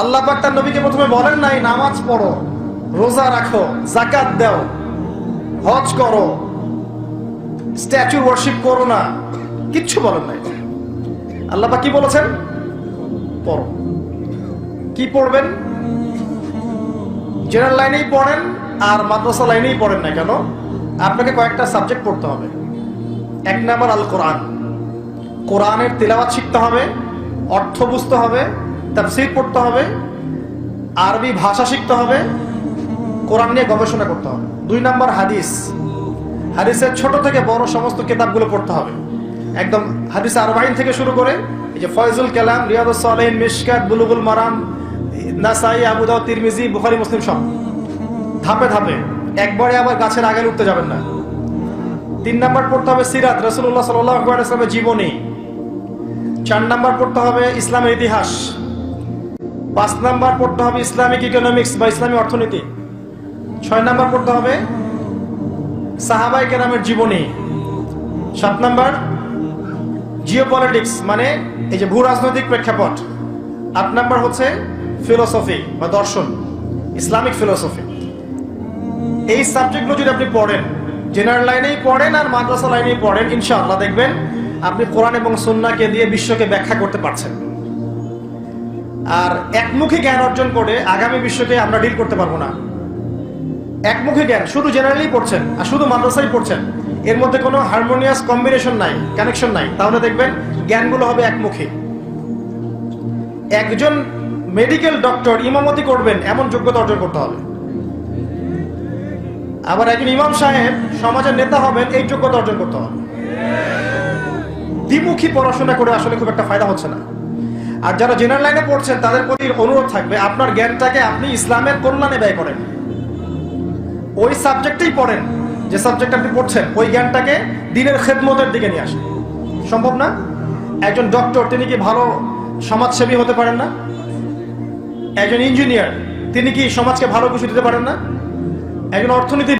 আল্লাহ তার নবীকে প্রথমে বলেন নাই, নামাজ পড়ো, রোজা রাখো জাকাত দাও, হজ করো স্ট্যাচু ওয়ার্শিপ করো না, কিচ্ছু বলেন নাই। আল্লাহ কি বলেছেন? পড়ো। কি পড়বেন? জেনারেল লাইনেই পড়েন, আর মাদ্রাসা লাইনেই পড়েন না কেন? আপনাকে কয়েকটা সাবজেক্ট পড়তে হবে। এক নাম্বার আল কোরআন কোরআনের তেলাওয়াত শিখতে হবে, অর্থ বুঝতে হবে তাফসীর পড়তে হবে, আরবি ভাষা শিখতে হবে, কোরআন নিয়ে গবেষণা করতে হবে। দুই নাম্বার হাদিস। হাদিসের ছোট থেকে বড় সমস্ত কিতাবগুলো পড়তে হবে। একদম হাদিস আরবাইন থেকে শুরু করে এই যে ফয়জুল কালাম রিয়াদুস সালেহিন মিশকাত, বুলুগুল মারাম, নাসাই, আবু দাউদ, তিরমিজি, বুখারী, মুসলিম সব। ধাপে ধাপে। একবারে আবার গাছের আগে উঠতে যাবেন না। তিন নাম্বার পড়তে হবে সিরাত রসুল্লাহ সাল্লামের জীবনী। চার নাম্বার পড়তে হবে ইসলামের ইতিহাস। পাঁচ নাম্বার পড়তে হবে ইসলামিক ইকোনমিক্স বা ইসলামী অর্থনীতি। ছয় নাম্বার পড়তে হবে সাহাবাই কেরামের জীবনী। সাত নাম্বার জিও পলিটিক্স মানে এই যে ভূ রাজনৈতিক প্রেক্ষাপট। আট নাম্বার হচ্ছে ফিলোসফি বা দর্শন, ইসলামিক ফিলোসফি এই সাবজেক্টগুলো যদি আপনি পড়েন জেনারেল লাইনেই পড়েন আর মাদ্রাসা লাইনেই পড়েন, ইনশাআল্লাহ দেখবেন আপনি কোরআন এবং সন্নাকে দিয়ে বিশ্বকে ব্যাখ্যা করতে পারছেন। আর একমুখী জ্ঞান অর্জন করে আগামী বিশ্বকে আমরা ডিল করতে পারব না। একমুখী জ্ঞান, শুধু জেনারেলি পড়ছেন আর শুধু মাদ্রাসাই পড়ছেন, এর মধ্যে কোনো হারমোনিয়াস কম্বিনেশন নাই কানেকশন নাই। তাহলে দেখবেন জ্ঞানগুলো হবে একমুখী। একজন মেডিকেল ডক্টর ইমামতি করবেন, এমন যোগ্যতা অর্জন করতে হবে। আবার একজন ইমাম সাহেব, সমাজের নেতা হবেন, এই যোগ্যতা অর্জন করতে হবে। দ্বিমুখী পড়াশোনা করে আসলে খুব একটা ফায়দা হচ্ছে না। আর যারা জেনারেল লাইনে পড়ছেন, তাদের প্রতি অনুরোধ থাকবে, আপনার জ্ঞানটাকে আপনি ইসলামের কল্যাণে ব্যয় করেন। ওই সাবজেক্টেই পড়েন, যে সাবজেক্ট আপনি পড়ছেন, ওই জ্ঞানটাকে দিনের খেদমতের দিকে নিয়ে আসেন। সম্ভব না? একজন ডক্টর তিনি কি ভালো সমাজসেবী হতে পারেন না? একজন ইঞ্জিনিয়ার তিনি কি সমাজকে ভালো কিছু দিতে পারেন না? একজন অর্থনীতি